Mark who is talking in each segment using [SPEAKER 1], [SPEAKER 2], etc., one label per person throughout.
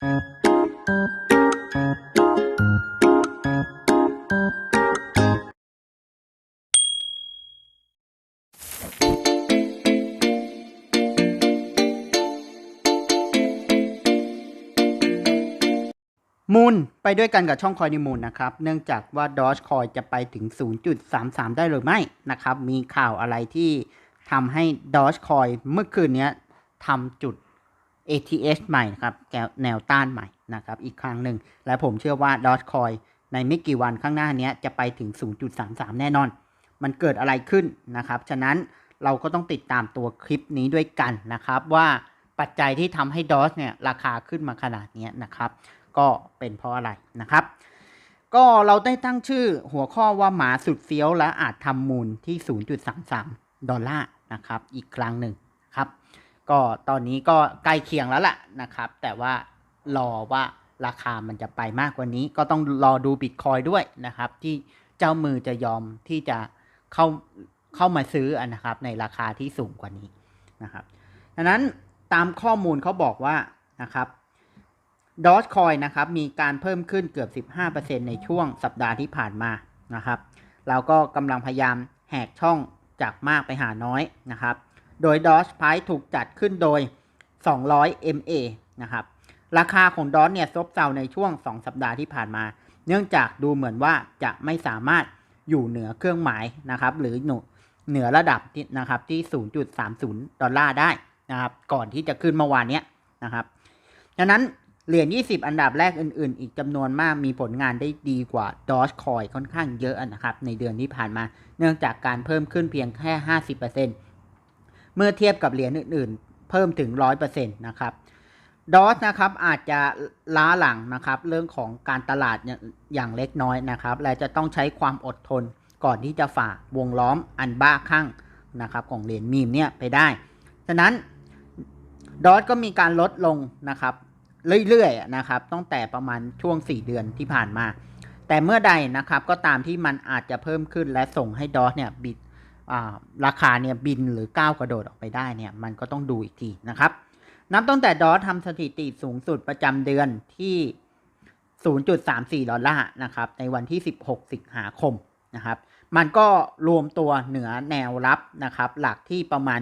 [SPEAKER 1] มูลไปด้วยกันกับช่องคอยนิมูลนะครับ เนื่องจากว่าดอ g คอยจะไปถึง 0.33 ได้หรือไม่นะครับ มีข่าวอะไรที่ทำให้ดอ g คอยเมื่อคืนนี้ทำจุด ATH ใหม่นะครับแนวต้านใหม่นะครับอีกครั้งหนึ่ง และผมเชื่อว่าดอ g คอยในไม่กี่วันข้างหน้านี้จะไปถึง 0.33 แน่นอน มันเกิดอะไรขึ้นนะครับ ฉะนั้นเราก็ต้องติดตามตัวคลิปนี้ด้วยกันนะครับว่าปัจจัยที่ทำให้ดอ g เนี่ยราคาขึ้นมาขนาดนี้นะครับ ก็เป็นเพราะอะไรนะครับ ก็เราได้ตั้งชื่อหัวข้อว่าหมาสุดเฟี้ยวและอาจทำมูลที่ 0.33 ดอลลาร์นะครับ อีกครั้งหนึ่งครับ ก็ตอนนี้ก็ใกล้เคียงแล้วล่ะนะครับ แต่ว่ารอว่าราคามันจะไปมากกว่านี้ ก็ต้องรอดูบิตคอยด้วยนะครับ ที่เจ้ามือจะยอมที่จะเข้าเข้ามาซื้อนะครับ ในราคาที่สูงกว่านี้นะครับดังนั้นตามข้อมูลเขาบอกว่านะครับดอ g คอยนะครับมีการเพิ่มขึ้นเกือบ 15%ในช่วงสัปดาห์ที่ผ่านมานะครับ เราก็กำลังพยายามแหกช่องจากมากไปหาน้อยนะครับ โดย Doge p i ถูกจัดขึ้นโดย 200 MA นะครับ ราคาของดอ g เนี่ยซบเซาในช่วง 2 สัปดาห์ที่ผ่านมา เนื่องจากดูเหมือนว่าจะไม่สามารถอยู่เหนือเครื่องหมายนะครับ หรือหนูเหนือระดับที่นะครับที่ 0.30 ดอลลาร์ได้นะครับ ก่อนที่จะขึ้นเมื่อวานนี้นะครับ ดังนั้นเหรียญ 20 อันดับแรกอื่น ๆ อีกจำนวนมากมีผลงานได้ดีกว่า Dogecoin ค่อนข้างเยอะนะครับ ในเดือนที่ผ่านมา เนื่องจากการเพิ่มขึ้นเพียงแค่ 50%เเมื่อเทียบกับเหรียญอื่นๆ เพิ่มถึง 100%นะครับดอ g นะครับอาจจะล้าหลังนะครับเรื่องของการตลาดอย่างเล็กน้อยนะครับ และจะต้องใช้ความอดทนก่อนที่จะฝ่าวงล้อมอันบ้าคลั่งนะครับของเหรียญมีมเนี่ยไปได้ ฉะนั้นดอ g ก็มีการลดลงนะครับเรื่อยๆนะครับตั้งแต่ประมาณช่วง 4 เดือนที่ผ่านมา แต่เมื่อใดนะครับก็ตามที่มันอาจจะเพิ่มขึ้นและส่งให้ดอสเนี่ยบิด ราคาเนี่ยบินหรือก้าวกระโดดออกไปได้เนี่ยมันก็ต้องดูอีกทีนะครับนับตั้งแต่ดอสทำสถิติสูงสุดประจำเดือนที่ 0.34 ดอลลาร์นะครับในวันที่ 16 สิงหาคมนะครับมันก็รวมตัวเหนือแนวรับนะครับหลักที่ประมาณ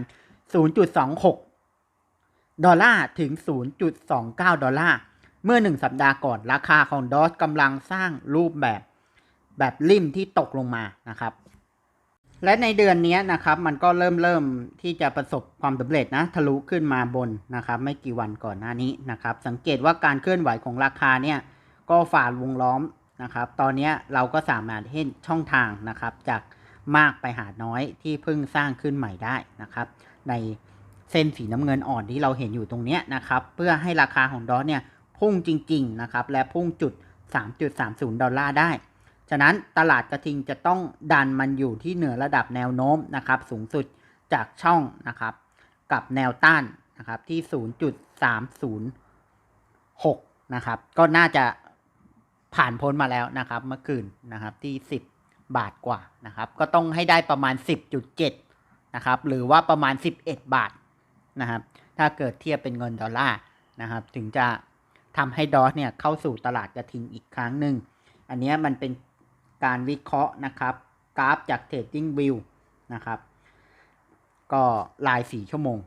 [SPEAKER 1] 0.26 ดอลลาร์ถึง 0.29 ดอลลาร์เมื่อ 1 สัปดาห์ก่อนราคาของดอสกำลังสร้างรูปแบบแบบริมที่ตกลงมานะครับ และในเดือนนี้นะครับ มันก็เริ่มเริ่มที่จะประสบความสำเร็จนะ ทะลุขึ้นมาบนนะครับ ไม่กี่วันก่อนหน้านี้นะครับ สังเกตว่าการเคลื่อนไหวของราคาเนี่ยก็ฝ่าวงล้อมนะครับ ตอนนี้เราก็สามารถเห็นช่องทางนะครับ จากมากไปหาน้อยที่เพิ่งสร้างขึ้นใหม่ได้นะครับ ในเส้นสีน้ำเงินอ่อนที่เราเห็นอยู่ตรงนี้นะครับ เพื่อให้ราคาของดอลเนี่ยพุ่งจริง ๆ นะครับ และพุ่งจุด 3.30 ดอลลาร์ได้ ฉะนั้นตลาดกระทิงจะต้องดันมันอยู่ที่เหนือระดับแนวโน้มนะครับสูงสุดจากช่องนะครับกับแนวต้านนะครับที่ 0.306 นะครับก็น่าจะผ่านพ้นมาแล้วนะครับเมื่อคืนนะครับที่ 10 บาทกว่านะครับก็ต้องให้ได้ประมาณ 10.7 นะครับหรือว่าประมาณ 11 บาทนะครับถ้าเกิดเทียบเป็นเงินดอลลาร์นะครับถึงจะทำให้ดอสเนี่ยเข้าสู่ตลาดกระทิงอีกครั้งหนึ่งอันนี้มันเป็น การวิเคราะห์นะครับ กราฟจาก Trading View นะครับ ก็ลายสี่ชั่วโมง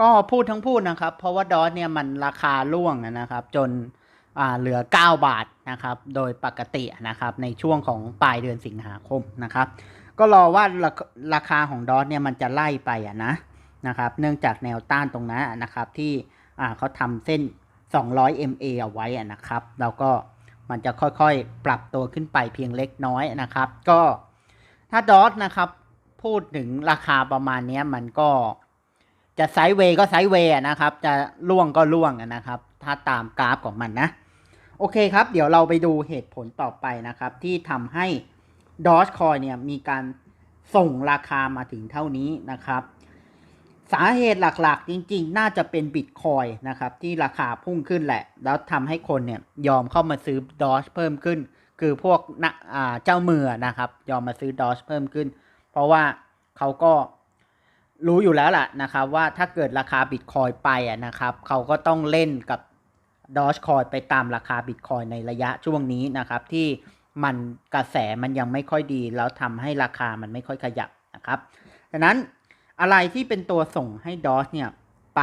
[SPEAKER 1] ก็พูดทั้งพูดนะครับ เพราะว่าดอสเนี่ยมันราคาร่วงนะครับ จนเหลือ 9 บาทนะครับ โดยปกตินะครับ ในช่วงของปลายเดือนสิงหาคมนะครับ ก็รอว่าราคาของดอสเนี่ยมันจะไล่ไปอะนะนะครับ เนื่องจากแนวต้านตรงนั้นนะครับที่เขาทำเส้น 200 MA เอาไว้นะครับ แล้วก็ มันจะค่อยๆ ปรับตัวขึ้นไปเพียงเล็กน้อยนะครับ ก็ถ้าดอทนะครับ พูดถึงราคาประมาณนี้มันก็จะไซด์เวย์ก็ไซด์เวย์นะครับ จะล่วงก็ล่วงนะครับ ถ้าตามกราฟของมันนะ โอเคครับ เดี๋ยวเราไปดูเหตุผลต่อไปนะครับ ที่ทำให้ Dogecoin เนี่ยมีการส่งราคามาถึงเท่านี้นะครับ สาเหตุหลักๆ จริงๆ น่าจะเป็นบิตคอยนะครับ ที่ราคาพุ่งขึ้นแหละ แล้วทำให้คนเนี่ยยอมเข้ามาซื้อดอ g เพิ่มขึ้น คือพวกนะเจ้ามือนะครับ ยอมมาซื้อดอ g เพิ่มขึ้น เพราะว่าเขาก็รู้อยู่แล้วล่ะนะครับว่าถ้าเกิดราคาบิตคอยไปอะนะครับ เขาก็ต้องเล่นกับดอ g คอยไปตามราคาบิตคอยในระยะช่วงนี้นะครับ ที่มันกระแสมันยังไม่ค่อยดี แล้วทำให้ราคามันไม่ค่อยขยับนะครับดังนั้น อะไรที่เป็นตัวส่งให้ดอ g เนี่ยไป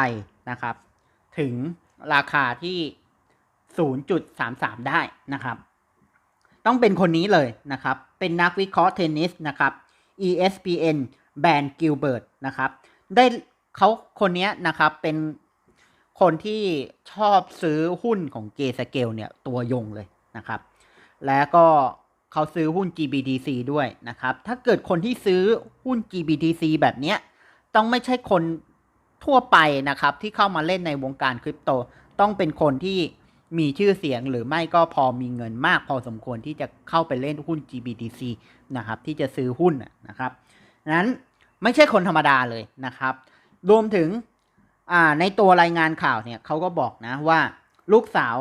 [SPEAKER 1] นะครับ ถึงราคาที่ 0.33 ได้นะครับ ต้องเป็นคนนี้เลยนะครับ เป็นนักวิเคราะห์เทนนิสนะครับ ESPN แบนกิลเบิร์ตนะครับ ได้เขาคนนี้นะครับเป็นคนที่ชอบซื้อหุ้นของเกสเกลเนี่ยตัวยงเลยนะครับ แล้วก็เขาซื้อหุ้น GBDC ด้วยนะครับ ถ้าเกิดคนที่ซื้อหุ้น GBDC แบบเนี้ย ต้องไม่ใช่คนทั่วไปนะครับ ที่เข้ามาเล่นในวงการคริปโต ต้องเป็นคนที่มีชื่อเสียงหรือไม่ก็พอมีเงินมาก พอสมควรที่จะเข้าไปเล่นหุ้น GBDC นะครับ ที่จะซื้อหุ้นนะครับ นั้นไม่ใช่คนธรรมดาเลยนะครับ รวมถึงในตัวรายงานข่าวเนี่ยเขาก็บอกนะว่าลูกสาว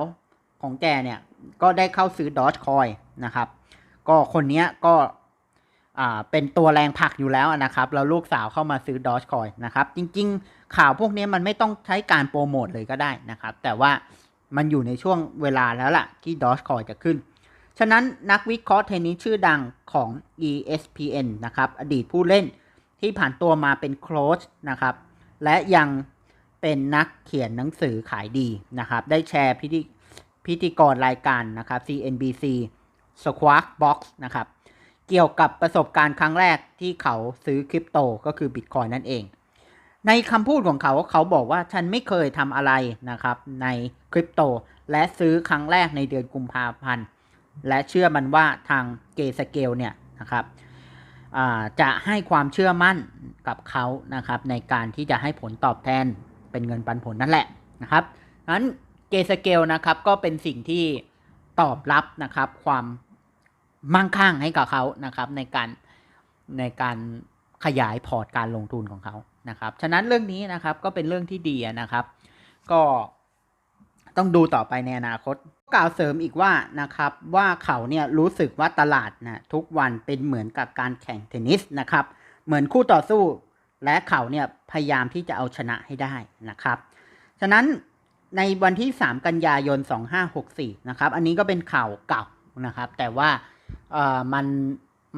[SPEAKER 1] ของแกเนี่ย ก็ได้เข้าซื้อ Dogecoin นะครับ ก็คนนี้ก็ เป็นตัวแรงผลักอยู่แล้วนะครับ แล้วลูกสาวเข้ามาซื้อ Dogecoin นะครับ จริงๆ ข่าวพวกนี้มันไม่ต้องใช้การโปรโมทเลยก็ได้นะครับ แต่ว่ามันอยู่ในช่วงเวลาแล้วล่ะ ที่ Dogecoin จะขึ้น ฉะนั้นนักวิเคราะห์เทนนิสชื่อดังของ ESPN นะครับ อดีตผู้เล่นที่ผ่านตัวมาเป็นโค้ชนะครับ และยังเป็นนักเขียนหนังสือขายดีนะครับ ได้แชร์พิธีพิธีกรรายการนะครับ CNBC Squawk Box นะครับ เกี่ยวกับประสบการณ์ครั้งแรกที่เขาซื้อคริปโตก็คือบิตคอยนั่นเอง ในคำพูดของเขาเขาบอกว่าฉันไม่เคยทำอะไรนะครับในคริปโตและซื้อครั้งแรกในเดือนกุมภาพันธ์และเชื่อมันว่าทางเกสเกลเนี่ยนะครับจะให้ความเชื่อมั่นกับเขานะครับในการที่จะให้ผลตอบแทนเป็นเงินปันผลนั่นแหละนะครับนั้นเกสเกลนะครับก็เป็นสิ่งที่ตอบรับนะครับความ มั่งคั่งให้กับเขานะครับในการในการขยายพอร์ตการลงทุนของเขานะครับฉะนั้นเรื่องนี้นะครับก็เป็นเรื่องที่ดีนะครับ ก็ต้องดูต่อไปในอนาคตกล่าวเสริมอีกว่านะครับว่าเขาเนี่ยรู้สึกว่าตลาดนะทุกวันเป็นเหมือนกับการแข่งเทนนิสนะครับเหมือนคู่ต่อสู้และเขาเนี่ยพยายามที่จะเอาชนะให้ได้นะครับ ฉะนั้นในวันที่ 3 กันยายน 2564นะครับอันนี้ก็เป็นข่าวเก่านะครับ แต่ว่า เอ่อมัน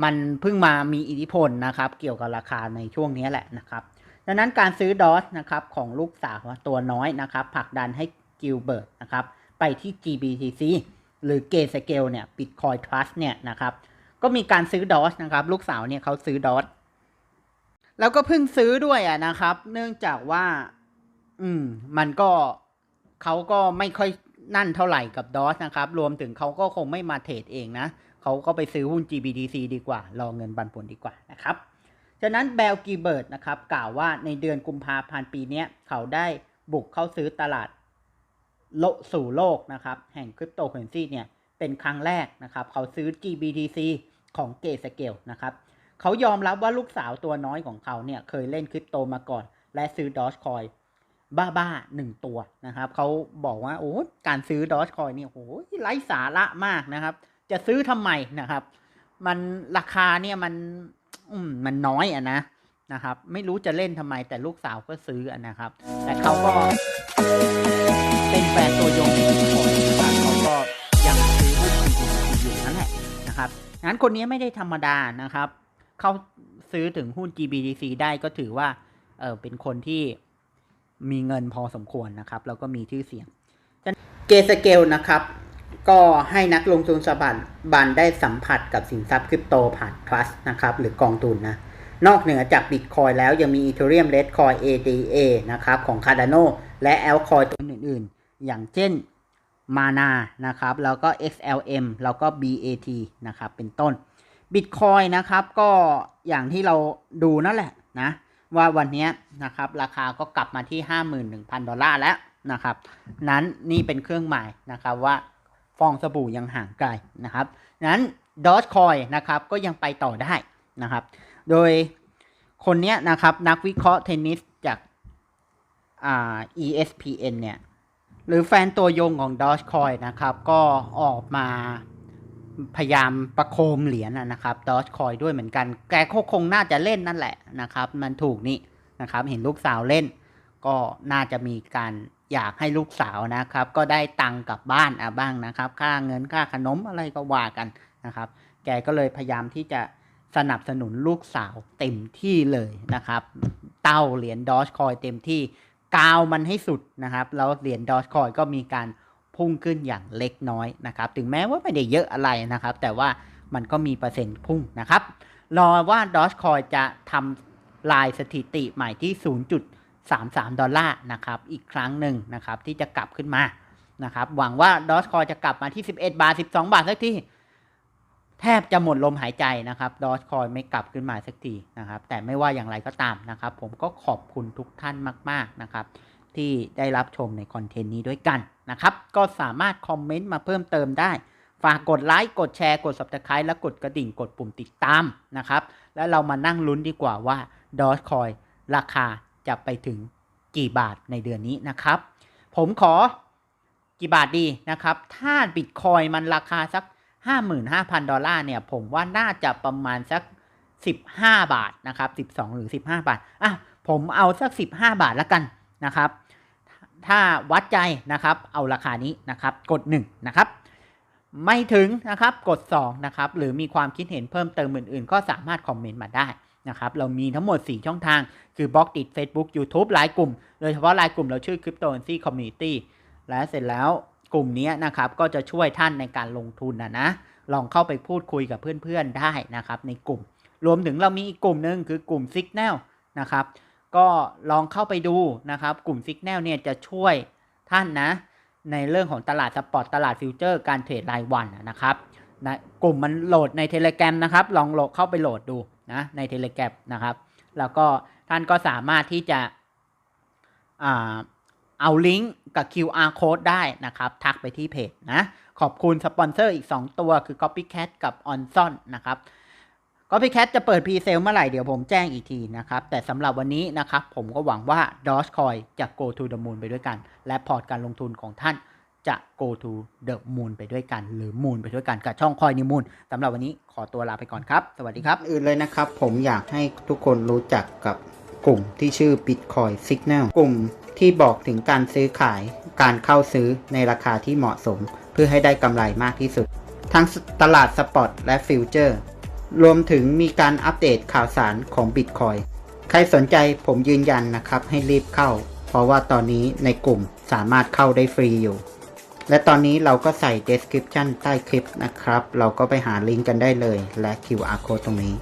[SPEAKER 1] มันเพิ่งมามีอิทธิพลนะครับ เกี่ยวกับราคาในช่วงนี้แหละนะครับ ดังนั้นการซื้อดอสนะครับของลูกสาวตัวน้อยนะครับผลักดันให้กิลเบิร์ตนะครับไปที่ GBTC หรือ g a t Scale เนี่ย Bitcoin Trust เนี่ยนะครับ ก็มีการซื้อดอสนะครับ ลูกสาวเนี่ยเขาซื้อดอสแล้วก็เพิ่งซื้อด้วยอะนะครับ เนื่องจากว่า อืม มันก็เขาก็ไม่ค่อยนั่นเท่าไหร่กับดอสนะครับ รวมถึงเขาก็คงไม่มาเทรดเองนะ เขาก็ไปซื้อหุ้น GBTC ดีกว่า รอเงินปันผลดีกว่านะครับฉะนั้นเบลกีเบิร์ดนะครับกล่าวว่าในเดือนกุมภาพันธ์ปีนี้เขาได้บุกเข้าซื้อตลาดโลกสู่โลกนะครับแห่งคริปโตเคอเรนซีเนี่ยเป็นครั้งแรกนะครับเขาซื้อ GBTC ของเกสเกลนะครับเขายอมรับว่าลูกสาวตัวน้อยของเขาเนี่ยเคยเล่นคริปโตมาก่อน และซื้อดอ g คอยบ้าๆหนึ่งตัวนะครับเขาบอกว่าโอ้การซื้อดอ g คอยเนี่ยโอ้ยไร้สาระมากนะครับ จะซื้อทำไมนะครับ มันราคาเนี่ยมันมมันน้อยอะนะนะครับ ไม่รู้จะเล่นทำไมแต่ลูกสาวก็ซื้ออะนะครับ แต่เขาก็เป็นแฟนตัวยงในบิตคอยนะครับเขาก็ยังซื้อหุ้น GBTC อยู่นั่นแหละนะครับงั้นคนนี้ไม่ได้ธรรมดานะครับ เขาซื้อถึงหุ้น GBTC ได้ก็ถือว่าเออเป็นคนที่มีเงินพอสมควรนะครับ แล้วก็มีชื่อเสียงเกสเกลนะครับ ก็ให้นักลงทุนสบันบันได้สัมผัสกับสินทรัพย์คริปโตผ่าน Trust นะครับหรือกองทุนนะ นอกเหนือจาก Bitcoin แล้วยังมี Ethereum Redcoin ADA นะครับของ Cardano และ Altcoin ตัวอื่นๆ อย่างเช่น Mana นะครับแล้วก็ XLM แล้วก็ BAT นะครับเป็นต้น Bitcoin นะครับก็อย่างที่เราดูนั่นแหละนะว่าวันนี้นะครับราคาก็กลับมาที่ 51,000 ดอลลาร์แล้วนะครับ นั้นนี่เป็นเครื่องหมายนะครับว่า ฟองสบู่ยังห่างไกลนะครับนั้น Dogecoin นะครับก็ยังไปต่อได้นะครับ โดยคนเนี้ยนะครับนักวิเคราะห์เทนนิสจากอ่า ESPN เนี่ยหรือแฟนตัวยงของ Dogecoin นะครับก็ออกมาพยายามประโคมเหรียญนะนะครับ Dogecoin ด้วยเหมือนกัน แกก็คงน่าจะเล่นนั่นแหละนะครับ มันถูกนี่นะครับเห็นลูกสาวเล่นก็น่าจะมีการ อยากให้ลูกสาวนะครับ ก็ได้ตังค์กลับบ้านอะบ้างนะครับ ค่าเงินค่าขนมอะไรก็ว่ากันนะครับ แกก็เลยพยายามที่จะสนับสนุนลูกสาวเต็มที่เลยนะครับ เต้าเหรียญดอ g คอยเต็มที่กาวมันให้สุดนะครับ แล้วเหรียญดอ g คอยก็มีการพุ่งขึ้นอย่างเล็กน้อยนะครับ ถึงแม้ว่าไม่ได้เยอะอะไรนะครับ แต่ว่ามันก็มีเปอร์เซ็นต์พุ่งนะครับ รอว่าดอ g คอยจะทำลายสถิติใหม่ที่ 33 ดอลลาร์นะครับอีกครั้งหนึ่งนะครับที่จะกลับขึ้นมานะครับหวังว่าดอ g คอยจะกลับมาที่ 11 บาท 12 บาทสักทีแทบจะหมดลมหายใจนะครับดอ g คอยไม่กลับขึ้นมาสักทีนะครับ แต่ไม่ว่าอย่างไรก็ตามนะครับ ผมก็ขอบคุณทุกท่านมาก ๆ นะครับ ที่ได้รับชมในคอนเทนต์นี้ด้วยกันนะครับ ก็สามารถคอมเมนต์มาเพิ่มเติมได้ ฝากกดไลค์กดแชร์กด subscribe และกดกระดิ่งกดปุ่มติดตามนะครับ แล้วเรามานั่งลุ้นดีกว่าว่าดอ g คอยราคา จะไปถึงกี่บาทในเดือนนี้นะครับ ผมขอกี่บาทดีนะครับ ถ้าบิตคอยมันราคาสัก 55,000 ดอลลาร์เนี่ย ผมว่าน่าจะประมาณสัก 15 บาทนะครับ 12 หรือ 15 บาท อะ ผมเอาสัก 15 บาทแล้วกันนะครับ ถ้าวัดใจนะครับ เอาราคานี้นะครับ กด 1 นะครับ ไม่ถึงนะครับ กด 2 นะครับ หรือมีความคิดเห็นเพิ่มเติมอื่น ๆ ก็สามารถคอมเมนต์มาได้ นะครับ เรามีทั้งหมด 4 ช่องทาง คือบล็อกติด Facebook YouTube ไลน์กลุ่ม โดยเฉพาะไลน์กลุ่มเราชื่อ Cryptocurrency Community และเสร็จแล้วกลุ่มนี้นะครับ ก็จะช่วยท่านในการลงทุนนะนะ ลองเข้าไปพูดคุยกับเพื่อนๆได้นะครับ ในกลุ่ม รวมถึงเรามีอีกกลุ่มหนึ่งคือกลุ่ม Signal นะครับ ก็ลองเข้าไปดูนะครับ กลุ่ม Signal เนี่ยจะช่วยท่านนะ ในเรื่องของตลาดสปอร์ตตลาดฟิวเจอร์การเทรดรายวันนะครับนะกลุ่มมันโหลดใน Telegram นะครับ ลองโหลดเข้าไปโหลดดู นะใน Telegram นะครับ แล้วก็ท่านก็สามารถที่จะอเอาลิงก์กับ QR code ได้นะครับ ทักไปที่เพจนะ ขอบคุณสปอนเซอร์อีก 2 ตัวคือ Copycat กับ Onson นะครับ Copycat จะเปิดพรีเซลเมื่อไหร่เดี๋ยวผมแจ้งอีกทีนะครับ แต่สำหรับวันนี้นะครับ ผมก็หวังว่า Dogecoin จะ go to the moon ไปด้วยกัน และพอร์ตการลงทุนของท่าน จะ go to the moon ไปด้วยกัน หรือ moon ไปด้วยกันกับช่องคอยนิมูลสำหรับวันนี้ขอตัวลาไปก่อนครับ สวัสดีครับ อื่นเลยนะครับ ผมอยากให้ทุกคนรู้จักกับกลุ่มที่ชื่อ Bitcoin Signal กลุ่มที่บอกถึงการซื้อขายการเข้าซื้อในราคาที่เหมาะสม เพื่อให้ได้กำไรมากที่สุด ทั้งตลาดสปอตและฟิวเจอร์รวมถึงมีการอัปเดตข่าวสารของ Bitcoin ใครสนใจผมยืนยันนะครับให้รีบเข้า เพราะว่าตอนนี้ในกลุ่มสามารถเข้าได้ฟรีอยู่ และตอนนี้เราก็ใส่ description ใต้คลิปนะครับ เราก็ไปหาลิงก์กันได้เลยและ QR code ตรงนี้